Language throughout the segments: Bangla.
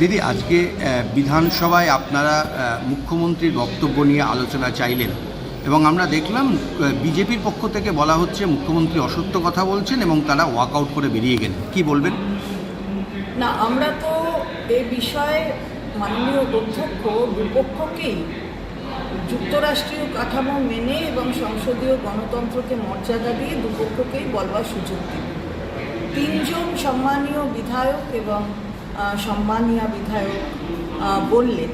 দিদি, আজকে বিধানসভায় আপনারা মুখ্যমন্ত্রীর বক্তব্য নিয়ে আলোচনা চাইলেন এবং আমরা দেখলাম বিজেপির পক্ষ থেকে বলা হচ্ছে, মুখ্যমন্ত্রী অসত্য কথা বলছেন এবং তারা ওয়াকআউট করে বেরিয়ে গেলেন। কি বলবেন? না, আমরা তো এ বিষয়ে মাননীয় অধ্যক্ষ দুপক্ষকেই যুক্তরাষ্ট্রীয় কাঠামো মেনে এবং সংসদীয় গণতন্ত্রকে মর্যাদা দিয়ে দুপক্ষকেই বলবার সুযোগ দিই তিনজন সম্মানীয় বিধায়ক এবং সম্মানীয় বিধায়ক বললেন।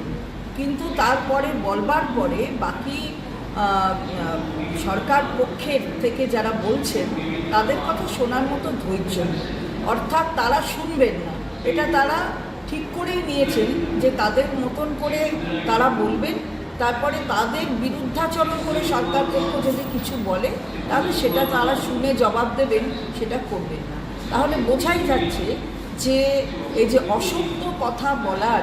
কিন্তু তারপরে বলবার পরে বাকি সরকার পক্ষের থেকে যারা বলছেন, তাদের কথা শোনার মতো ধৈর্য অর্থাৎ তারা শুনবেন না। এটা তারা ঠিক করেই নিয়েছেন যে তাদের মতন করে তারা বলবেন। তারপরে তাদের বিরুদ্ধাচরণ করে সরকার পক্ষ যদি কিছু বলে, তাহলে সেটা তারা শুনে জবাব দেবেন, সেটা করবেন না। তাহলে বোঝাই যাচ্ছে যে এই যে অসত্য কথা বলার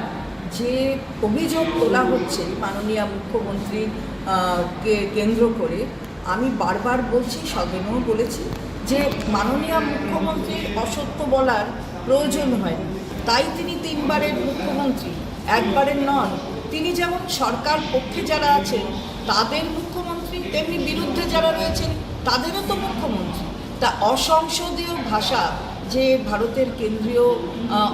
যে অভিযোগ তোলা হচ্ছে মাননীয় মুখ্যমন্ত্রীর আহ, কে কেন্দ্র করে আমি বারবার বলছি সদনেও বলেছি যে মাননীয় মুখ্যমন্ত্রীর অসত্য বলার প্রয়োজন হয়। তাই তিনি তিনবারের মুখ্যমন্ত্রী একবারের নন। তিনি যেমন সরকার পক্ষে যারা আছেন তাদের মুখ্যমন্ত্রী তেমনি বিরুদ্ধে যারা রয়েছেন তাদেরও তো মুখ্যমন্ত্রী। তা অসংসদীয় ভাষা যে ভারতের কেন্দ্রীয়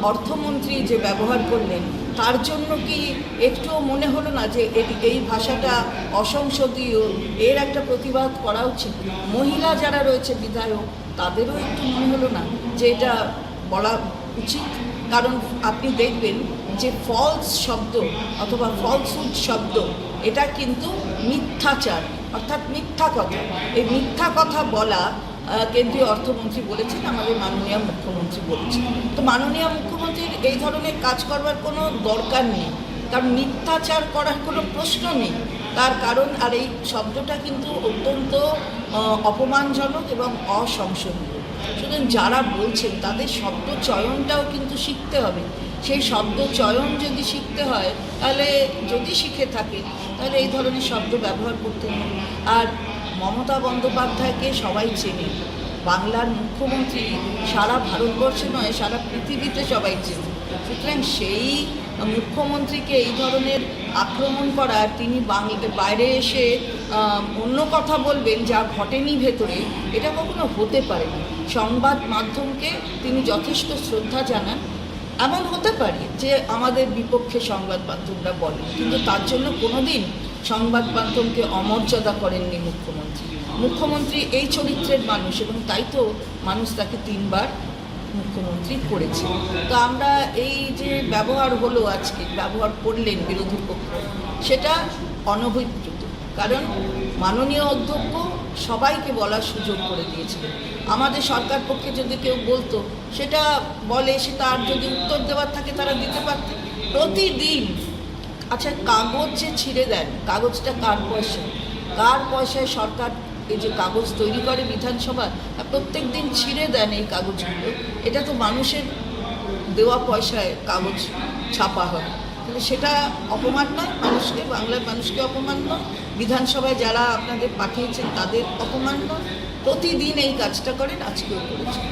অর্থমন্ত্রী যে ব্যবহার করলেন, তার জন্য কি একটুও মনে হলো না যে এটি- এই ভাষাটা অসংসদীয়? এর একটা প্রতিবাদ করা উচিত। মহিলা যারা রয়েছে বিধায়ক, তাদেরও একটু মনে হলো না যে এটা বলা উচিত। কারণ আপনি দেখবেন যে ফলস শব্দ অথবা ফলসুড শব্দ, এটা কিন্তু মিথ্যাচার, অর্থাৎ মিথ্যা কথা। এই মিথ্যা কথা বলা কেন্দ্রীয় অর্থমন্ত্রী বলেছেন, আমাদের মাননীয় মুখ্যমন্ত্রী বলেছেন। তো মাননীয় মুখ্যমন্ত্রীর এই ধরনের কাজ করবার কোনো দরকার নেই, কারণ মিথ্যাচার করার কোনো প্রশ্ন নেই। তার কারণ আর এই শব্দটা কিন্তু অত্যন্ত অপমানজনক এবং অসংসদীয় সুতরাং যারা বলছেন, তাদের শব্দ চয়নটাও কিন্তু শিখতে হবে। সেই শব্দ চয়ন যদি শিখতে হয়, তাহলে যদি শিখে থাকে তাহলে এই ধরনের শব্দ ব্যবহার করতে হবে। আর মমতা বন্দ্যোপাধ্যায়কে সবাই চেনে। বাংলার মুখ্যমন্ত্রী সারা ভারতবর্ষে নয়, সারা পৃথিবীতে সবাই চেনে। সুতরাং সেই মুখ্যমন্ত্রীকে এই ধরনের আক্রমণ করার তিনি বাংলা বাইরে এসে অন্য কথা বলবেন যা ঘটেনি ভেতরে, এটা কখনো হতে পারে সংবাদ মাধ্যমকে তিনি যথেষ্ট শ্রদ্ধা জানান। এমন হতে পারে যে আমাদের বিপক্ষে সংবাদ মাধ্যমরা বলে, কিন্তু তার জন্য কোনোদিন সংবাদ মাধ্যমকে অমর্যাদা করেননি মুখ্যমন্ত্রী। মুখ্যমন্ত্রী এই চরিত্রের মানুষ এবং তাই তো মানুষ তাকে তিনবার মুখ্যমন্ত্রী করেছে। তো আমরা এই যে ব্যবহার হলো আজকে, ব্যবহার করলেন বিরোধী পক্ষ, সেটা অনভিপ্রেত কারণ মাননীয় অধ্যক্ষ সবাইকে বলার সুযোগ করে দিয়েছিলেন আমাদের সরকার পক্ষে যদি কেউ বলতো, সেটা বলে, সে তার যদি উত্তর দেওয়ার থাকে, তারা দিতে পারতেন প্রতিদিন আচ্ছা কাগজ যে ছিঁড়ে দেন, কাগজটা কার পয়সায়? কার পয়সায় সরকার এই যে কাগজ তৈরি করে বিধানসভা প্রত্যেক দিন ছিঁড়ে দেন এই কাগজগুলো। এটা তো মানুষের দেওয়া পয়সায় কাগজ ছাপা হয়। তাহলে সেটা অপমান নয়, মানুষকে, বাংলার মানুষকে অপমান নয়। বিধানসভায় যারা আপনাদের পাঠিয়েছেন তাদের অপমান নয়। প্রতিদিন এই কাজটা করেন, আজকেও করেছেন।